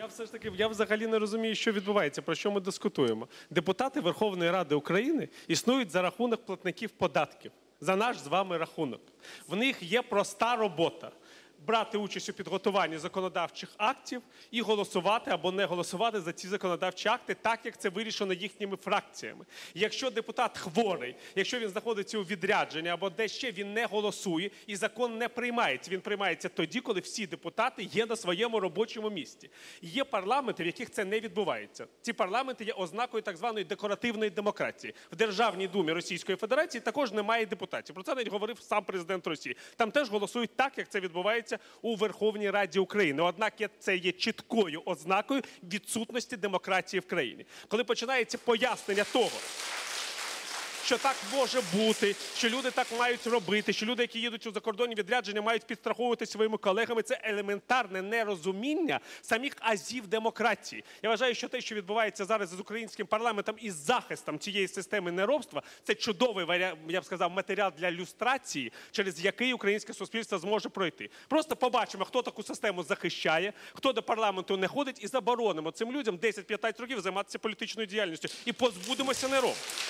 Я все ж таки я взагалі не розумію, що відбувається, про що ми дискутуємо. Депутати Верховної Ради України існують за рахунок платників податків, за наш з вами рахунок. В них є проста робота. Брати участь у підготуванні законодавчих актів і голосувати або не голосувати за ці законодавчі акти, так як це вирішено їхніми фракціями. Якщо депутат хворий, якщо він знаходиться у відрядженні або де ще він не голосує і закон не приймається. Він приймається тоді, коли всі депутати є на своєму робочому місці. Є парламенти, в яких це не відбувається. Ці парламенти є ознакою так званої декоративної демократії. В Державній думі Російської Федерації також немає депутатів. Про це навіть говорив сам президент Росії. Там теж голосують так, як це відбувається у Верховній Раді України. Однак це є чіткою ознакою відсутності демократії в країні. Коли починається пояснення того, що так може бути, що люди так мають робити, що люди, які їдуть у закордонні відрядження, мають підстраховувати своїми колегами. Це елементарне нерозуміння самих азів демократії. Я вважаю, що те, що відбувається зараз з українським парламентом і з захистом цієї системи неробства, це чудовий варіант, я б сказав, матеріал для люстрації, через який українське суспільство зможе пройти. Просто побачимо, хто таку систему захищає, хто до парламенту не ходить, і заборонимо цим людям 10-15 років займатися політичною діяльністю і позбудемося неробства.